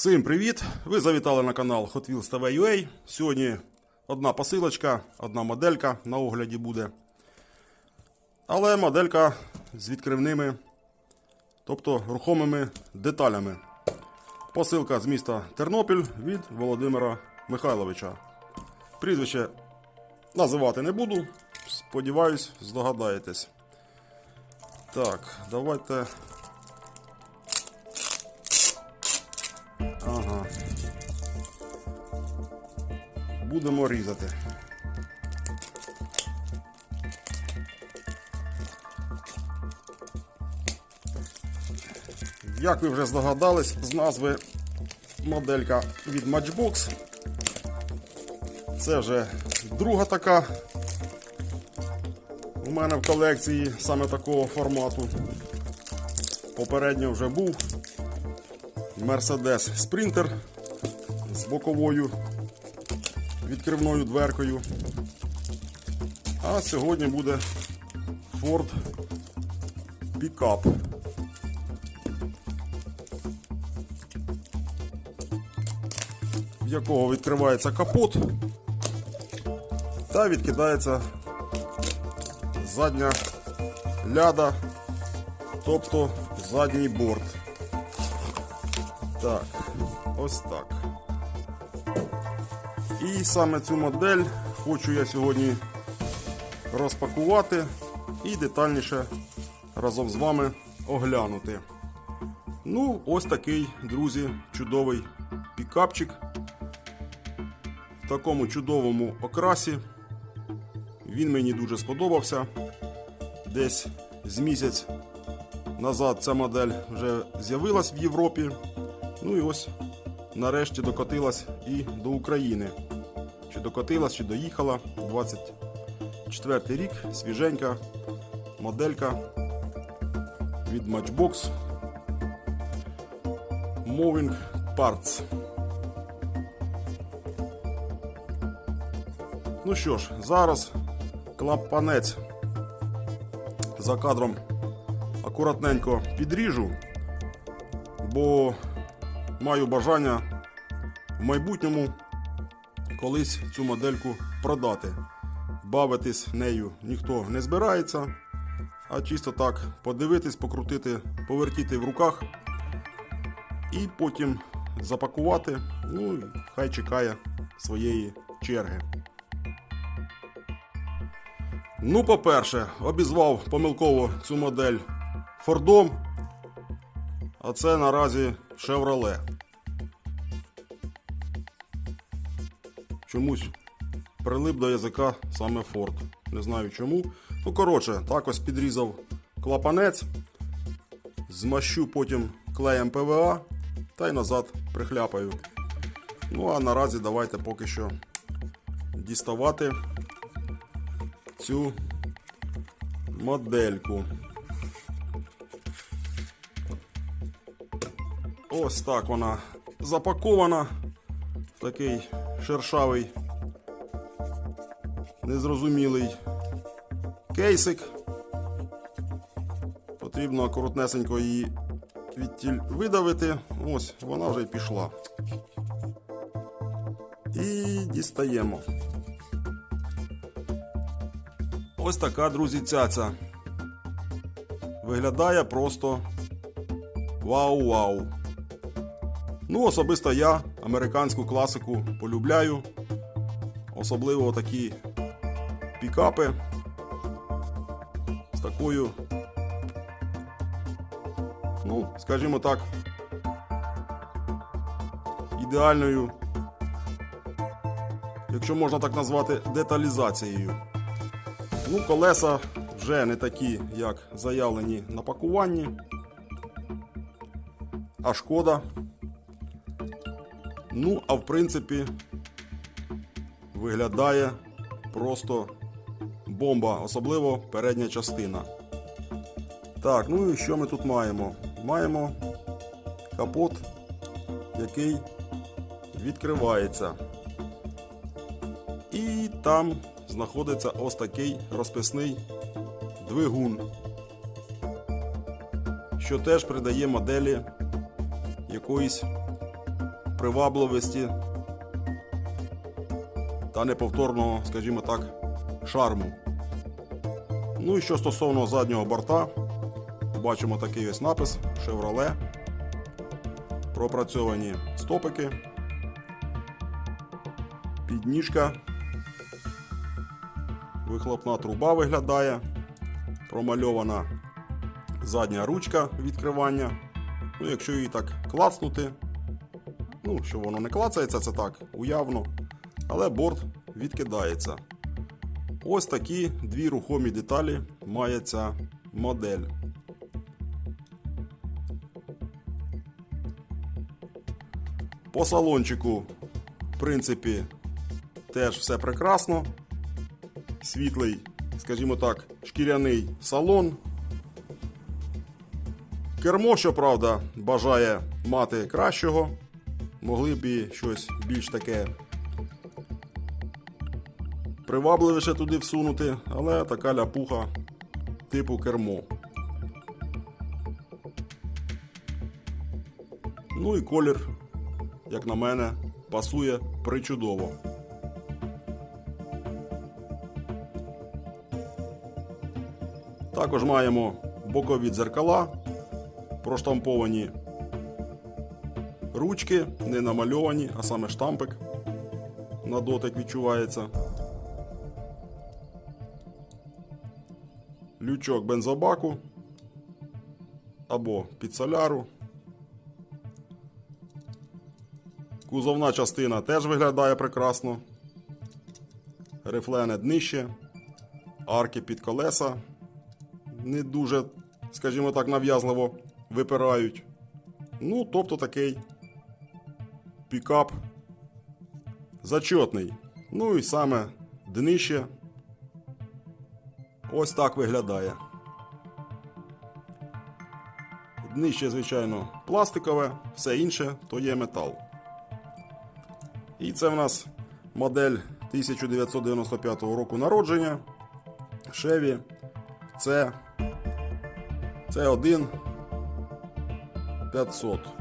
Всім привіт! Ви завітали на канал Hot Wheels TV UA. Сьогодні одна посилочка, одна моделька на огляді буде. Але моделька з відкривними, тобто рухомими деталями. Посилка з міста Тернопіль від Володимира Михайловича. Прізвище називати не буду. Сподіваюсь, здогадаєтесь. Так, давайте Ага. Будемо різати. Як ви вже здогадались, з назви моделька від Matchbox. Це вже друга така у мене в колекції саме такого формату. Попередньо вже був Mercedes Sprinter з боковою відкривною дверкою. А сьогодні буде Ford Pickup. В якого відкривається капот та відкидається задня ляда, тобто задній борт. Так, ось так. І саме цю модель хочу я сьогодні розпакувати і детальніше разом з вами оглянути. Ну, ось такий, друзі, чудовий пікапчик. В такому чудовому окрасі. Він мені дуже сподобався. Десь з місяць назад ця модель вже з'явилась в Європі. Ну і ось нарешті докотилась і до України. Чи докотилась, чи доїхала. 24 рік, свіженька моделька від Matchbox Moving Parts. Ну що ж, зараз клапанець за кадром акуратненько підріжу, бо маю бажання в майбутньому колись цю модельку продати. Бавитись нею ніхто не збирається, а чисто так подивитись, покрутити, повертіти в руках і потім запакувати. Ну і хай чекає своєї черги. Ну, по-перше, обізвав помилково цю модель Фордом, а це наразі Chevrolet. Чомусь прилип до язика саме Ford. Не знаю чому. Ну, коротше, так ось підрізав клапанець, змащу потім клеєм ПВА та й назад прихляпаю. Ну а наразі давайте поки що діставати цю модельку. Ось так вона запакована в такий шершавий, незрозумілий кейсик. Потрібно акуратнесенько її відтіль видавити. Ось, вона вже й пішла. І дістаємо. Ось така, друзі, цяця. Виглядає просто вау-вау. Ну, особисто я американську класику полюбляю. Особливо такі пікапи з такою, ну, скажімо так, ідеальною, якщо можна так назвати, деталізацією. Ну, колеса вже не такі, як заявлені на пакуванні. А шкода. Ну, а в принципі, виглядає просто бомба, особливо передня частина. Так, ну і що ми тут маємо? Маємо капот, який відкривається. І там знаходиться ось такий розписний двигун, що теж придає моделі якоїсь привабливості та неповторного, скажімо так, шарму. Ну і що стосовно заднього борта, бачимо такий ось напис Chevrolet. Пропрацьовані стопики, підніжка, вихлопна труба виглядає, промальована задня ручка відкривання. Ну, якщо її так клацнути, ну, що воно не клацається, це так, уявно, але борт відкидається. Ось такі дві рухомі деталі має ця модель. По салончику, в принципі, теж все прекрасно. Світлий, скажімо так, шкіряний салон. Кермо, щоправда, бажає мати кращого. Могли б і щось більш таке привабливіше туди всунути, але така ляпуха типу кермо. Ну і колір, як на мене, пасує причудово. Також маємо бокові дзеркала, проштамповані ручки, не намальовані, а саме штампик на дотик відчувається. Лючок бензобаку або під соляру. Кузовна частина теж виглядає прекрасно. Рифлене днище, арки під колеса не дуже, скажімо так, нав'язливо випирають. Ну, тобто такий пікап зачетний. Ну і саме днище ось так виглядає. Днище, звичайно, пластикове, все інше то є метал. І це в нас модель 1995 року народження. Chevy це це 1 500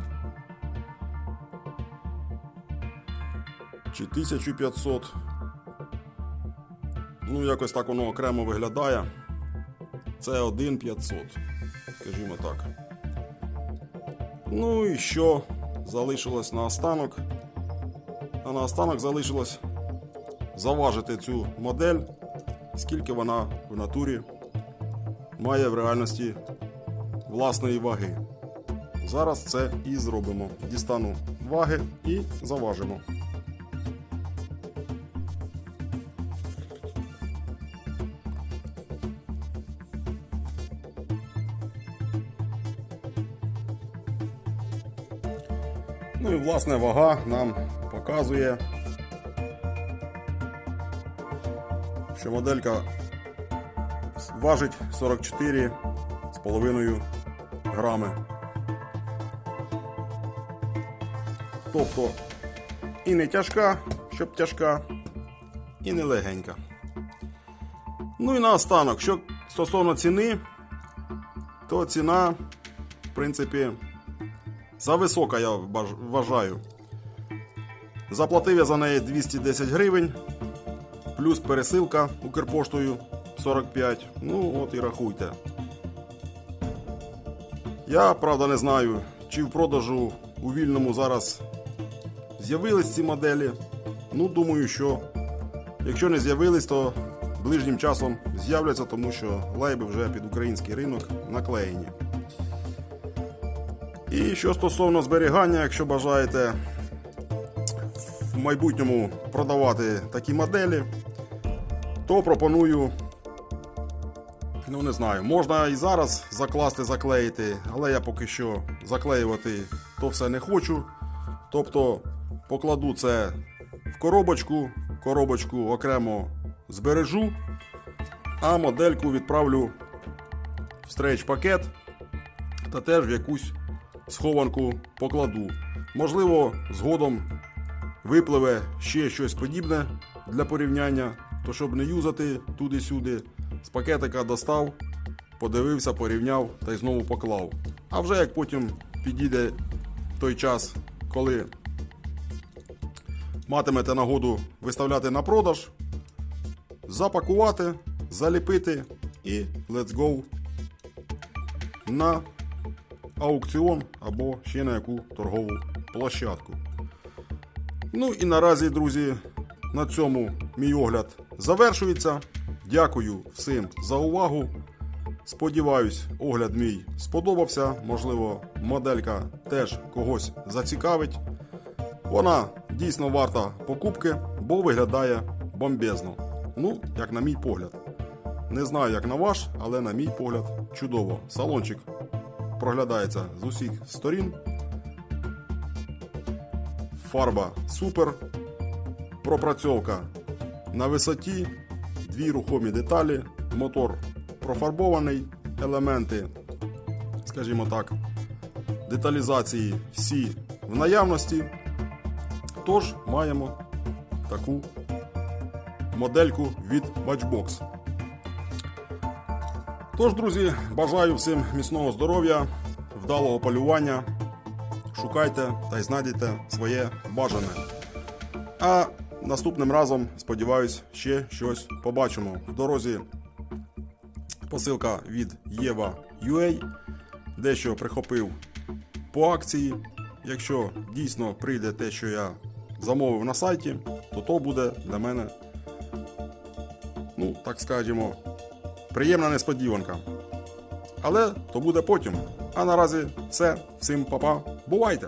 чи 1500. Ну, якось так воно окремо виглядає. Це 1 500, скажімо так. Ну і що залишилось на останок? А на останок залишилось заважити цю модель, скільки вона в натурі має в реальності власної ваги. Зараз це і зробимо. Дістану ваги і заважимо. Ну і власне вага нам показує, що моделька важить 44,5 грами. Тобто і не тяжка, щоб тяжка, і не легенька. Ну і наостанок, що стосовно ціни, то ціна, в принципі, зависока, я вважаю. Заплатив я за неї 210 гривень, плюс пересилка Укрпоштою 45. Ну, от і рахуйте. Я, правда, не знаю, чи в продажу у вільному зараз з'явились ці моделі. Ну, думаю, що якщо не з'явились, то ближнім часом з'являться, тому що лейби вже під український ринок наклеєні. І що стосовно зберігання, якщо бажаєте в майбутньому продавати такі моделі, то пропоную, ну не знаю, можна і зараз закласти, заклеїти, але я поки що заклеювати то все не хочу. Тобто покладу це в коробочку, коробочку окремо збережу, а модельку відправлю в стрейч пакет та теж в якусь схованку покладу. Можливо, згодом випливе ще щось подібне для порівняння, то щоб не юзати туди-сюди, з пакетика достав, подивився, порівняв та й знову поклав. А вже як потім підійде той час, коли матимете нагоду виставляти на продаж, запакувати, заліпити і let's go на аукціон або ще на яку торгову площадку. Ну і наразі, друзі, на цьому мій огляд завершується. Дякую всім за увагу. Сподіваюсь, огляд мій сподобався. Можливо, моделька теж когось зацікавить. Вона дійсно варта покупки, бо виглядає бомбезно. Ну, як на мій погляд. Не знаю, як на ваш, але на мій погляд чудово. Салончик проглядається з усіх сторін. Фарба супер. Пропрацьовка на висоті, дві рухомі деталі, мотор профарбований, елементи, скажімо так, деталізації всі в наявності. Тож маємо таку модельку від Matchbox. Тож, друзі, бажаю всім міцного здоров'я, вдалого полювання. Шукайте та й знайдете своє бажане. А наступним разом, сподіваюсь, ще щось побачимо. В дорозі посилка від Єва.ua. Дещо прихопив по акції. Якщо дійсно прийде те, що я замовив на сайті, то то буде для мене, ну, так скажімо, приємна несподіванка. Але то буде потім. А наразі все. Всім па-па. Бувайте!